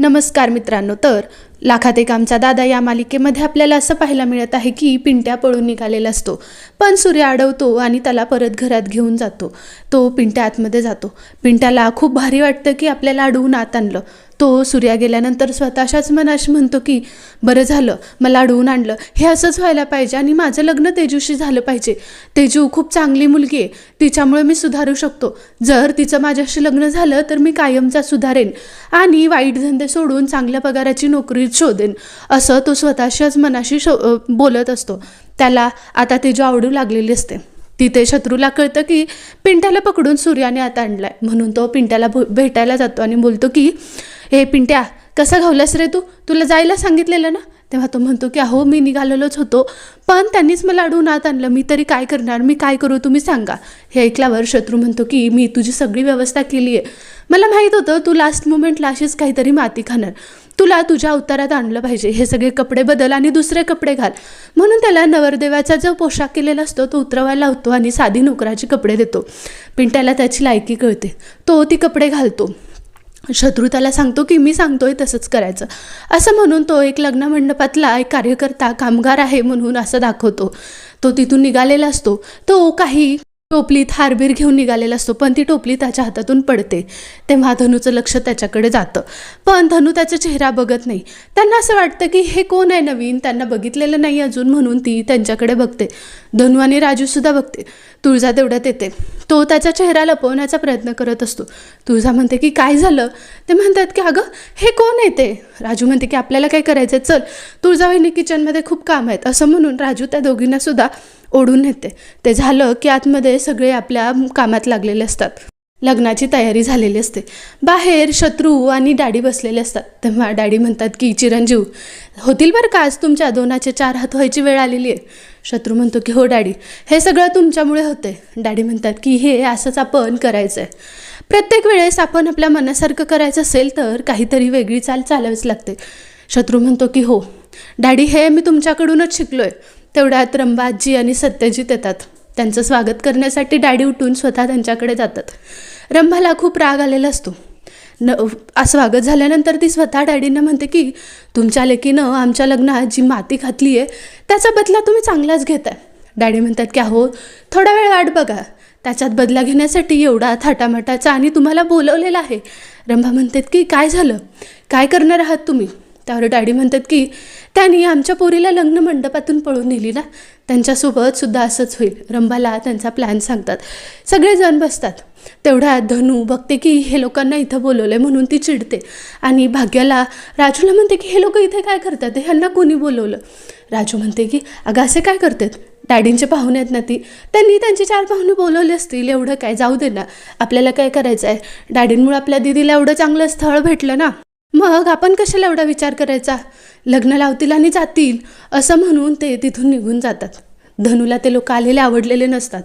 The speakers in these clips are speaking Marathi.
नमस्कार मित्रांनो तर लाखात एक आमचा दादा या मालिकेमध्ये आपल्याला असं पाहायला मिळत आहे की पिंट्या पळून निघालेला असतो. पण सूर्य अडवतो आणि त्याला परत घरात घेऊन जातो. तो पिंट्या आतमध्ये जातो. पिंट्याला खूप भारी वाटतं की आपल्याला अडवून आत आणलं. तो सूर्या गेल्यानंतर स्वतःच्याच मनाशी म्हणतो की बरं झालं मला अडवून आणलं. हे असंच व्हायला पाहिजे आणि माझं लग्न तेजूशी झालं पाहिजे. तेजू खूप चांगली मुलगी आहे. तिच्यामुळे मी सुधारू शकतो. जर तिचं माझ्याशी लग्न झालं तर मी कायमचा सुधारेन आणि वाईट धंदे सोडून चांगल्या पगाराची नोकरी शोधेन. असं तो स्वतःच्याच मनाशी शो बोलत असतो. त्याला आता तेजू आवडू लागलेली असते. तिथे शत्रूला कळतं की पिंट्याला पकडून सूर्याने आता आणलाय. म्हणून तो पिंट्याला भो- भेटायला जातो आणि बोलतो की हे पिंट्या कसा घावलास रे तू? तुला जायला सांगितलेलं ना? तेव्हा तो म्हणतो की अहो मी निघालेलोच होतो पण त्यांनीच मला अडवून आत आणलं. मी तरी काय करणार? मी काय करू? तुम्ही सांगा. हे ऐकल्यावर शत्रू म्हणतो की मी तुझी सगळी व्यवस्था केली आहे. मला माहीत होतं तू लास्ट मोमेंटला अशीच काहीतरी माती खाणार. तुला तुझ्या अवतारात आणलं पाहिजे. हे सगळे कपडे बदल आणि दुसरे कपडे घाल. म्हणून त्याला नवरदेवाचा जो पोशाख केलेला असतो तो उतरवायला लावतो आणि साधी नोकराची कपडे देतो. पिंट्याला त्याची लायकी कळते. तो ती कपडे घालतो. शत्रू त्याला सांगतो की मी सांगतोय तसंच करायचं. असं म्हणून तो एक लग्न मंडपातला एक कार्यकर्ता कामगार आहे म्हणून असं दाखवतो. तो तिथून निघालेला असतो. तो काही टोपलीत हारबीर घेऊन निघालेला असतो पण ती टोपली त्याच्या हातातून पडते. तेव्हा धनूचं लक्ष त्याच्याकडे जातं. पण धनू त्याचा चेहरा बघत नाही. त्यांना असं वाटतं की हे कोण आहे नवीन? त्यांना बघितलेलं नाही अजून म्हणून ती त्यांच्याकडे बघते. धनू आणि राजूसुद्धा बघते. तुळजा तेवढ्यात येते. तो त्याचा चेहरा लपवण्याचा प्रयत्न करत असतो. तुळजा म्हणते की काय झालं? ते म्हणतात की अगं हे कोण आहे ते? राजू म्हणते की आपल्याला काय करायचं आहे चल तुळजावहिनी किचनमध्ये खूप काम आहेत. असं म्हणून राजू त्या दोघींनासुद्धा ओढून नेते. ते झालं की आतमध्ये सगळे आपल्या कामात लागलेले असतात. लग्नाची तयारी झालेली असते. बाहेर शत्रू आणि डॅडी बसलेले असतात. तेव्हा डॅडी म्हणतात की चिरंजीव होतील बरं का आज तुमच्या दोनाचे चार हात व्हायची वेळ आलेली आहे? शत्रू म्हणतो की हो डॅडी हे सगळं तुमच्यामुळे होते. डॅडी म्हणतात की हे असंच आपण करायचं आहे प्रत्येक वेळेस आपण आपल्या मनासारखं करायचं असेल तर काहीतरी वेगळी चाल चालावीच लागते. शत्रू म्हणतो की हो डॅडी हे मी तुमच्याकडूनच शिकलो आहे तेवढ्यात रंबाजी आणि सत्यजित येतात. त्यांचं स्वागत करण्यासाठी डॅडी उठून स्वतः त्यांच्याकडे जातात. रंभाला खूप राग आलेला असतो. न स्वागत झाल्यानंतर ती स्वतः डॅडींना म्हणते की तुमच्या लेकीनं आमच्या लग्नात जी माती घातली आहे त्याचा बदला तुम्ही चांगलाच घेताय. डॅडी म्हणतात की अहो थोडा वेळ वाट बघा. त्याच्यात बदला घेण्यासाठी एवढा थाटामाटाचा आणि तुम्हाला बोलवलेला आहे. रंभा म्हणतात की काय झालं? काय करणार आहात तुम्ही? त्यावर डॅडी म्हणतात की त्यांनी आमच्या पोरीला लग्न मंडपातून पळून नेली ना त्यांच्यासोबत सुद्धा असंच होईल. रंभाला त्यांचा प्लॅन सांगतात. सगळेजण बसतात. तेवढ्यात धनू बघते की हे लोकांना इथं बोलवलं आहे म्हणून ती चिडते. आणि भाग्याला राजूला म्हणते की हे लोक इथे काय करतात? ह्यांना कोणी बोलवलं? राजू म्हणते की अगं असे काय करतात? डॅडींचे पाहुणे आहेत ना ती. त्यांनी त्यांची चार पाहुणे बोलवले असतील एवढं काय? जाऊ दे ना. आपल्याला काय करायचं आहे डॅडींमुळे आपल्या दिदीला एवढं चांगलं स्थळ भेटलं ना. मग आपण कशाला एवढा विचार करायचा? लग्न लावतील आणि जातील असं म्हणून ते तिथून निघून जातात. धनूला ते लोक आलेले आवडलेले नसतात.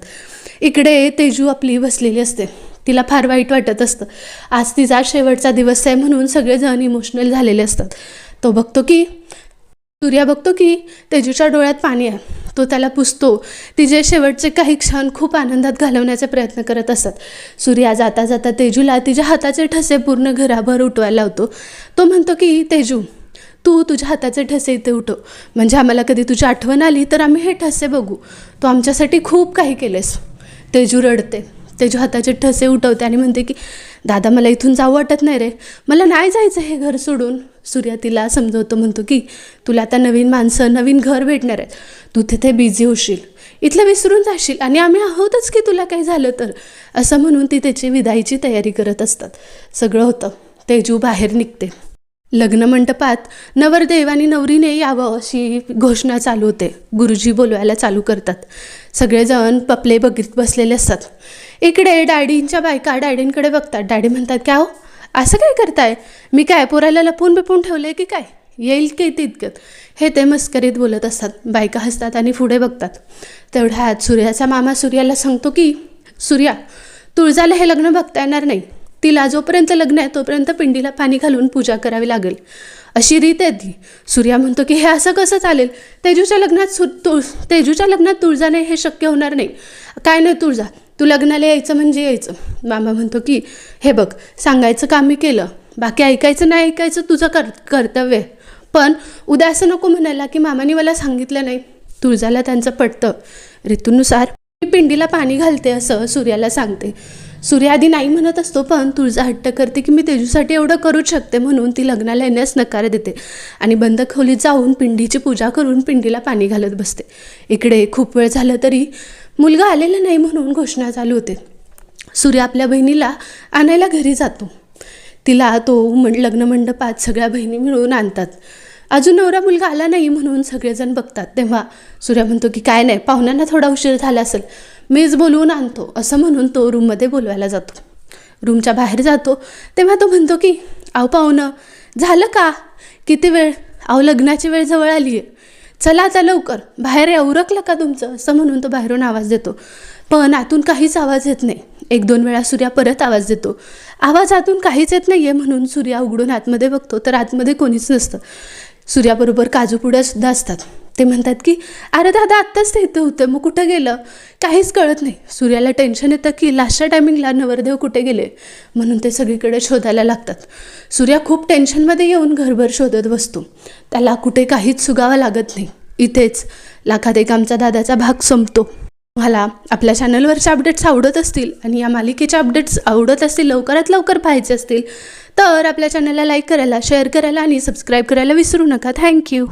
इकडे तेजू आपली बसलेली असते. तिला फार वाईट वाटत असतं. आज तिचा शेवटचा दिवस आहे म्हणून सगळेजण इमोशनल झालेले असतात. तो बघतो की सूर्या बघतो की तेजूच्या डोळ्यात पाणी आहे. तो त्याला पुसतो. तिचे शेवटचे काही क्षण खूप आनंदात घालवण्याचा प्रयत्न करत असतात सूर्या जाता जाता तेजूला तिच्या हाताचे ठसे पूर्ण घराभर उठवायला लावतो. तो म्हणतो की तेजू तू तुझ्या हाताचे ठसे इथे उठव. म्हणजे आम्हाला कधी तुझी आठवण आली तर आम्ही हे ठसे बघू. तू आमच्यासाठी खूप काही केलेस. तेजू रडते. तेजू हाताचे ठसे उठवते आणि म्हणते की दादा मला इथून जाऊ वाटत नाही रे. मला नाही जायचं हे घर सोडून. सूर्या तिला समजवतो म्हणतो की तुला आता नवीन माणसं नवीन घर भेटणार आहेत. तू तिथे बिझी होशील. इथलं विसरून जाशील आणि आम्ही आहोतच की तुला काही झालं तर. असं म्हणून ती त्याची विदाईची तयारी करत असतात. सगळं होतं. तेजू बाहेर निघते. लग्न मंडपात नवरदेव आणि नवरीने यावं अशी घोषणा चालू होते. गुरुजी बोलवायला चालू करतात. सगळेजण पपले बघित बसलेले असतात. इकडे डॅडींच्या बायका डॅडींकडे बघतात. डॅडी म्हणतात काय हो? असं काय करताय? मी काय पोराला लपून बिपून ठेवलं आहे की काय? येईल की तितकं हे ते मस्करीत बोलत असतात. बायका हसतात आणि पुढे बघतात. तेवढ्यात सूर्याचा मामा सूर्याला सांगतो की सूर्या तुळजाला हे लग्न बघता येणार नाही. तिला जोपर्यंत लग्न आहे तोपर्यंत पिंडीला पाणी घालून पूजा करावी लागेल. अशी रीत आहे ती. सूर्या म्हणतो की हे असं कसं चालेल? तेजूच्या लग्नात सु तुळ तेजूच्या लग्नात तुळजाने हे शक्य होणार नाही. काय नाही तुळजा तू लग्नाला यायचं म्हणजे यायचं. मामा म्हणतो की हे बघ सांगायचं काम मी केलं. बाकी ऐकायचं नाही ऐकायचं तुझं कर कर्तव्य आहे. पण उद्या असं नको म्हणायला की मामाने मला सांगितलं नाही. तुळजाला त्यांचं पटतं. ऋतूनुसार मी पिंडीला पाणी घालते असं सूर्याला सांगते. सूर्य आधी नाही म्हणत असतो पण तुळजा हट्ट करते की मी तेजूसाठी एवढं करूच शकते म्हणून ती लग्नाला येण्यास नकार देते. आणि बंद खोलीत जाऊन पिंडीची पूजा करून पिंडीला पाणी घालत बसते. इकडे खूप वेळ झालं तरी मुलगा आलेला नाही म्हणून घोषणा चालू होते. सूर्य आपल्या बहिणीला आणायला घरी जातो. तिला तो मं लग्न मंडपात सगळ्या बहिणी मिळून आणतात. अजून नवरा मुलगा आला नाही म्हणून सगळेजण बघतात. तेव्हा सूर्य म्हणतो की काय नाही पाहुण्यांना थोडा उशीर झाला असेल. मीच बोलवून आणतो असं म्हणून तो रूममध्ये बोलवायला जातो. रूमच्या बाहेर जातो. तेव्हा तो म्हणतो की अहो पाहुणं झालं का? किती वेळ? अहो लग्नाची वेळ जवळ आली आहे चला आता लवकर. बाहेर या उरकलं का तुमचं? असं म्हणून तो बाहेरून आवाज देतो. पण आतून काहीच आवाज येत नाही. एक दोन वेळा सूर्या परत आवाज देतो. आवाज आतून काहीच येत नाही आहे म्हणून सूर्या उघडून आतमध्ये बघतो तर आतमध्ये कोणीच नसतं. सूर्याबरोबर काजूपुड्यासुद्धा असतात. ते म्हणतात की अरे दादा आत्ताच ते इथं होतं. मग कुठं गेलं? काहीच कळत नाही. सूर्याला टेन्शन येतं की लास्टच्या टायमिंगला नवरदेव कुठे गेले? म्हणून ते सगळीकडे शोधायला लागतात. सूर्या खूप टेन्शनमध्ये येऊन घरभर शोधत बसतो. त्याला कुठे काहीच सुगावं लागत नाही. इथेच लाखात एक आमचा दादाचा भाग संपतो. तुम्हाला आपल्या चॅनलवरचे अपडेट्स आवडत असतील आणि या मालिकेचे अपडेट्स आवडत असतील लवकरात लवकर पाहायचे असतील तर आपल्या चॅनलला लाईक करायला शेअर करायला आणि सबस्क्राईब करायला विसरू नका. थँक्यू